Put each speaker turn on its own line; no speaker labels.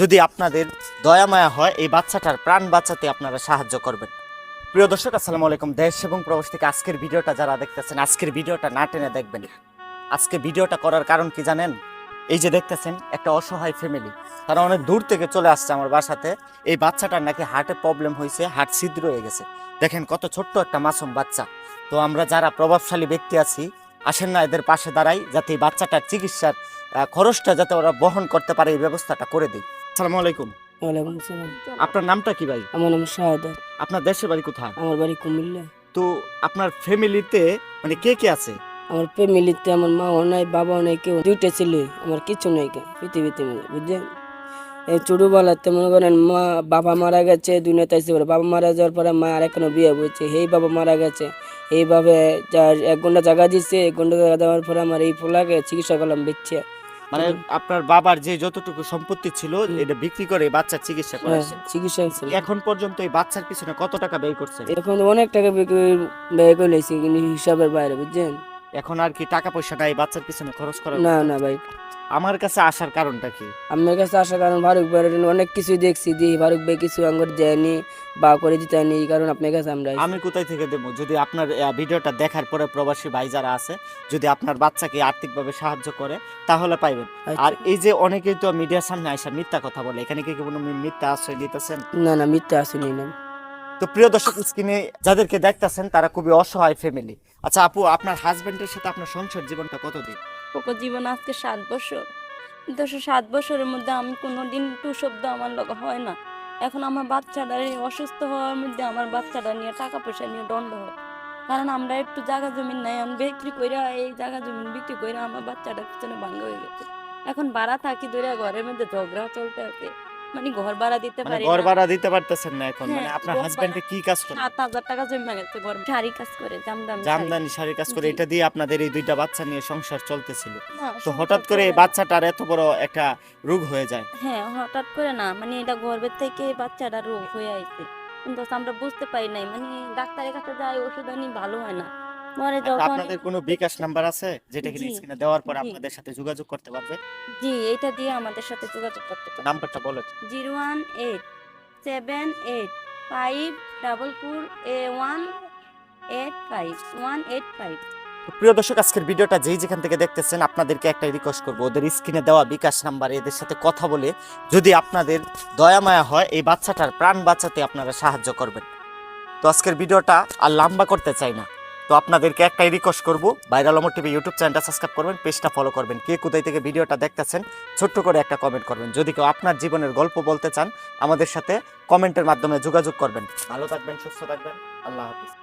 যদি আপনাদের দয়া মায়া হয়, এই বাচ্চাটার প্রাণ বাঁচাতে আপনারা সাহায্য করবেন। প্রিয় দর্শক, আসসালামু আলাইকুম। দেশ এবং প্রবাস থেকে আজকের ভিডিওটা যারা দেখতেছেন, আজকের ভিডিওটা না টেনে দেখবেন। আজকে ভিডিওটা করার কারণ কি জানেন? এই যে দেখতেছেন, একটা অসহায় ফ্যামিলি তারা অনেক দূর থেকে চলে আসছে আমার বাসাতে। এই বাচ্চাটার নাকি হার্টে প্রবলেম হয়েছে হার্ট ছিদ্র হয়ে গেছে। দেখেন কত ছোট্ট একটা মাসুম বাচ্চা। তো আমরা যারা প্রভাবশালী ব্যক্তি আছি, আসেন না এদের পাশে দাঁড়াই, যাতে এই বাচ্চাটার চিকিৎসার খরচটা যাতে ওরা বহন করতে পারে, এই ব্যবস্থাটা করে দিই। আসসালামু আলাইকুম।
ওয়ালাইকুম আসসালাম।
আপনার নামটা কি ভাই?
আমার নাম
আপনার দেশের বাড়ি কোথায়?
আমার বাড়ি কুমিল্লা।
তো আপনার ফ্যামিলিতে মানে কে কে আছে?
আমার ফ্যামিলিতে আমার মাও নাই বাবাও নাই কেউ দুইটা ছেলে আমার কিছু নাই পৃথিবীতে মানে বুঝছেন? এই ছোটবেলাতে মনে করেন মা বাবা মারা গেছে দুনিয়াতে আসতে পারে বাবা মারা যাওয়ার পরে মা আর এখনও বিয়ে বলছে এই বাবা মারা গেছে। এইভাবে এক ঘণ্টা জায়গা দিচ্ছে এক ঘণ্টা জায়গা দেওয়ার পরে আমার এই ফোলাকে চিকিৎসা করলাম বেচছে
মানে আপনার বাবার যে যতটুকু সম্পত্তি ছিল। এটা বিক্রি করে বাচ্চার চিকিৎসা করেছেন
চিকিৎসা।
এখন পর্যন্ত এই বাচ্চার পিছনে কত টাকা ব্যয় করছে
এখন অনেক টাকা ব্যয় করে নিয়েছি কিন্তু হিসাবের বাইরে বুঝছেন
এখন আর কি টাকা পয়সা নাই বাচ্চার পিছনে খরচ করা
না না ভাই।
আমার কাছে আসার কারণটা কি?
আমার কাছে আসার কারণ ফারুক ভাইয়ের অনেক কিছু দেখছি যে ফারুক ভাই কিছু আঙ্গুর দেয়নি বা করে দিতে এই কারণে আপনার কাছে আমরা
আমি কোথায় থেকে দেবো? যদি আপনার ভিডিওটা দেখার পরে প্রবাসী ভাই যারা আছে যদি আপনার বাচ্চাকে আর্থিকভাবে সাহায্য করে তাহলে পাইবেন।
আচ্ছা।
আর এই যে অনেকেই তো মিডিয়ার সামনে আসা মিথ্যা কথা বলে এখানে কি কোনো মিথ্যা আশ্রয় দিতেছেন
না না মিথ্যা আসেনি না
তো প্রিয় দর্শক, স্ক্রিনে যাদেরকে দেখতেছেন, তারা খুবই অসহায় ফ্যামিলি আচ্ছা আপু, আপনার হাজবেন্ডের সাথে আপনার সংসার জীবনটা কতদিন?
পোকো জীবন আজকে সাত বছর। দুশো, সাত বছরের মধ্যে আমি কোনো দিন টু শব্দ আমার লগে হয় না। এখন আমার বাচ্চাটা অসুস্থ হওয়ার মধ্যে আমার বাচ্চাটা নিয়ে টাকা পয়সা নিয়ে দণ্ড হয়। কারণ আমরা একটু জায়গা জমিন নাই আমি বিক্রি কইরা এই জায়গা জমিন বিক্রি কইরা আমার বাচ্চাটা পিছনে ভাঙ্গা হয়ে গেছে। এখন বাড়া থাকি ধরে ঘরের মধ্যে ঝগড়া চলতে আছে। মানে ঘর ভাড়া দিতে
মানে
পারি
ঘর ভাড়া দিতে পারতেছেন না এখন। মানে
হ্যাঁ,
আপনার হাজবেন্ডে কি কাজ করে?
সাত হাজার টাকা জমা গেছে ঘর শাড়ি কাজ করে জামদানি
জামদানি শাড়ি কাজ করে এটা দিয়ে আপনাদের এই দুইটা বাচ্চা নিয়ে সংসার চলতেছিল। তো হঠাৎ করে এই বাচ্চাটার এত বড় একটা রোগ হয়ে যায়?
হ্যাঁ হঠাৎ করে না। মানে এটা গর্ভের থেকে বাচ্চাটা রোগ হয়ে আইছে। কিন্তু আমরা বুঝতে পারি নাই। মানে ডাক্তারের কাছে যাই ওষুধ আনি ভালো হয় না। পরে যখন
আপনাদের কোনো বিকাশ নাম্বার আছে? যেটা
জি,
স্ক্রিনে দেওয়ার পর আপনাদের সাথে যোগাযোগ করতে পারবে?
জি এটা দিয়ে আমাদের সাথে যোগাযোগ করতে পারে
নাম্বারটা বলে
zero one eight seven eight five double four এ one eight five one eight five.
প্রিয় দর্শক আজকের ভিডিওটা যেই যেখান থেকে দেখতেছেন আপনাদেরকে একটা রিকোয়েস্ট করব ওদের স্ক্রিনে দেওয়া বিকাশ নাম্বার এদের সাথে কথা বলে যদি আপনাদের দয়া মায়া হয় এই বাচ্চাটার প্রাণ বাঁচাতে আপনারা সাহায্য করবেন। তো আজকের ভিডিওটা আর লম্বা করতে চাই না। তো আপনাদেরকে একটাই রিকোয়েস্ট করব ভাইরাল অমর টিভি ইউটিউব চ্যানেলটা সাবস্ক্রাইব করবেন পেজটা ফলো করবেন, কে কোথায় থেকে ভিডিওটা দেখতেছেন, ছোট্ট করে একটা কমেন্ট করবেন। যদি কেউ আপনার জীবনের গল্প বলতে চান, আমাদের সাথে কমেন্টের মাধ্যমে যোগাযোগ করবেন। ভালো থাকবেন, সুস্থ থাকবেন, আল্লাহ হাফিজ।